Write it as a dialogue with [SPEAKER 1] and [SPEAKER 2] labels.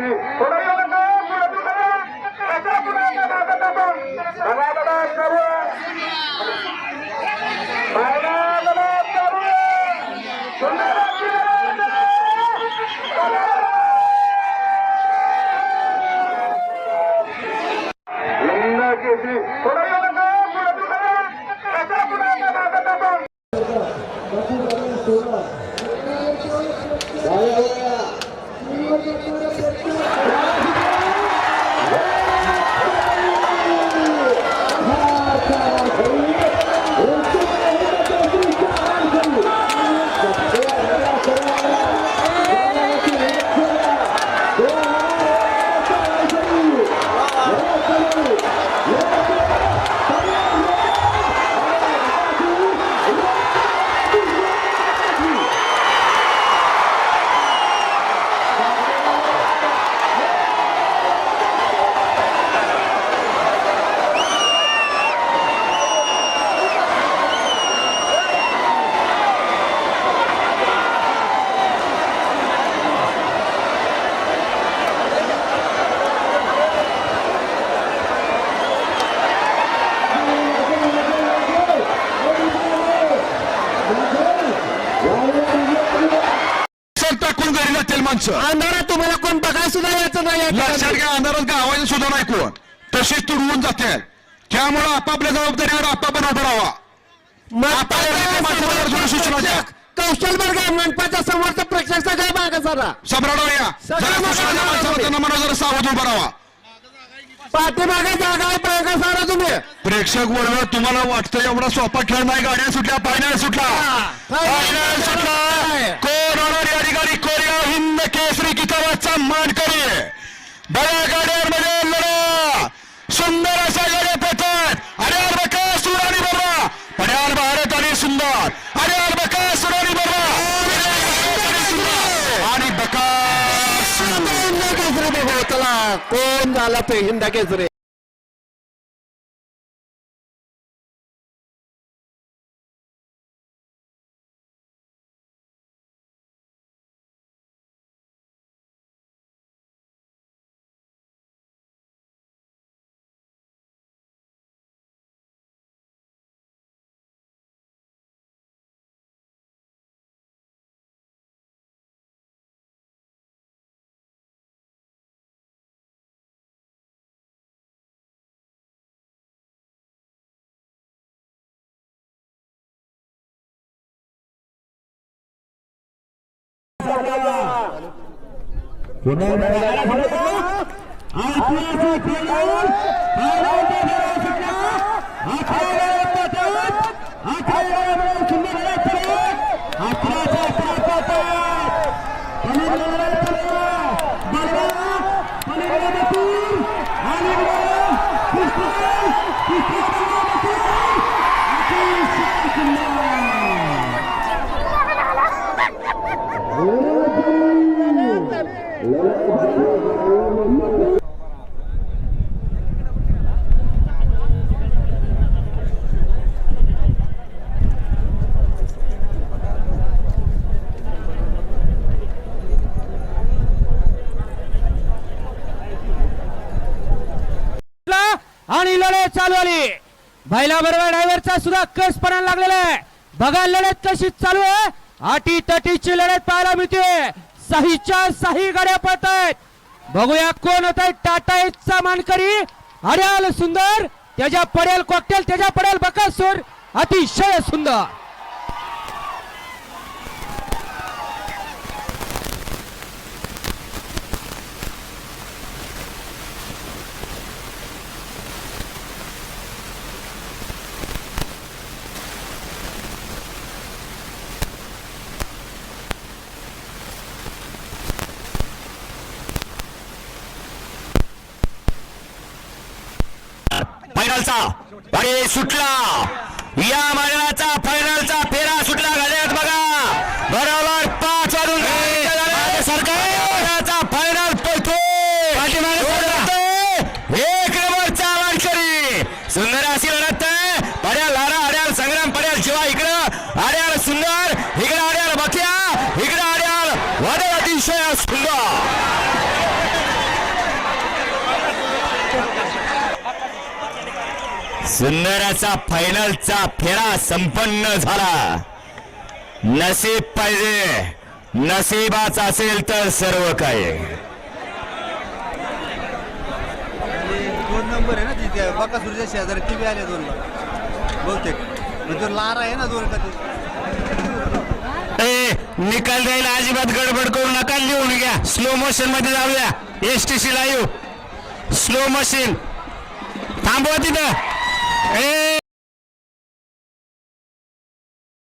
[SPEAKER 1] केसरी
[SPEAKER 2] माणसं.
[SPEAKER 3] अंधारात तुम्हाला कोण बघाय सुद्धा यायचं नाही या
[SPEAKER 2] लक्षात
[SPEAKER 3] ठिकाणी.
[SPEAKER 2] घ्या अंधारात गावायला सुद्धा नाही कोण. तशीच तुडवून जाते. त्यामुळं आपापल्या जबाबदारीवर आपापण उभं राहावा.
[SPEAKER 3] मंडपाच्या
[SPEAKER 2] आपल्याला माध्यमावर थोडी सूचना द्या.
[SPEAKER 3] कौशल वर्ग मंडपाच्या समोरचं प्रेक्षक सगळं मागं जरा
[SPEAKER 2] सम्राट या.
[SPEAKER 3] सगळं
[SPEAKER 2] जरा
[SPEAKER 3] मागं
[SPEAKER 2] सूचना द्या
[SPEAKER 3] राहा
[SPEAKER 2] माणसाला,
[SPEAKER 3] तुम्ही.
[SPEAKER 2] त्यांना म्हणा जरा सावध उभं राहावा.
[SPEAKER 3] पाठीमागे जागा आहे प्रियंका सारा तुम्ही.
[SPEAKER 2] प्रेक्षक वर्ग तुम्हाला वाटतं एवढा सोपा खेळ नाही गाड्या सुटल्या फायनल सुटला सुटला कोण होणार या ठिकाणी कोरिया हिंद केसरी किताबाचा मान करे बड्या गाड्यांमध्ये लढा सुंदर अशा गाड्या पेटत अरे यार बका सुराणी अरे पड्यार भारत आणि सुंदर. अरे यार बका सुराणी बाबा आणि बका
[SPEAKER 3] चला कोण झाला ते हिंदा केसरी?
[SPEAKER 4] पुन्हा आणि लढत चालू आली. बैला बरोबर ड्रायव्हरचा सुद्धा कस पणाला लागलेला आहे. बघा लढत कशी चालू आहे. आटी तटीची लढत पाहायला मिळते. साहीच्या साही गाड्या पळत आहेत बघूया कोण होत आहे टाटा एचचा मानकरी अड्याल सुंदर. त्याच्या पडेल कॉकटेल त्याच्या पडेल बकासूर. अतिशय सुंदर.
[SPEAKER 2] फायनलचा अरे सुटला. या मैदानाचा फायनलचा फेरा सुटला. गाड्यात बघा. बरोबर पाच वाजून सरकारचा फायनल पळतो एक नंबरचा वारकरी सुंदर अशी लढत आहे. पड्याल लारा अड्याल संग्राम पड्याल शिवा इकडं. अड्याल सुंदर इकडं अड्याल बक्या इकडं अड्याल वादळ अतिशय सुंदर सुंदराचा फायनलचा फेरा संपन्न झाला. नसीब पाहिजे. नसीबाच असेल तर सर्व काही.
[SPEAKER 5] दोन नंबर आहे ना तिथे. बकासूरच्या शेजारी टी व्ही आले दोन बहुतेक. लारा आहे ना दोन का
[SPEAKER 2] ए निकाल द्यायला अजिबात गडबड करू नका. लिहून घ्या. स्लो मोशनमध्ये जाऊया. S T C live slow machine थांबवा तिथं. ए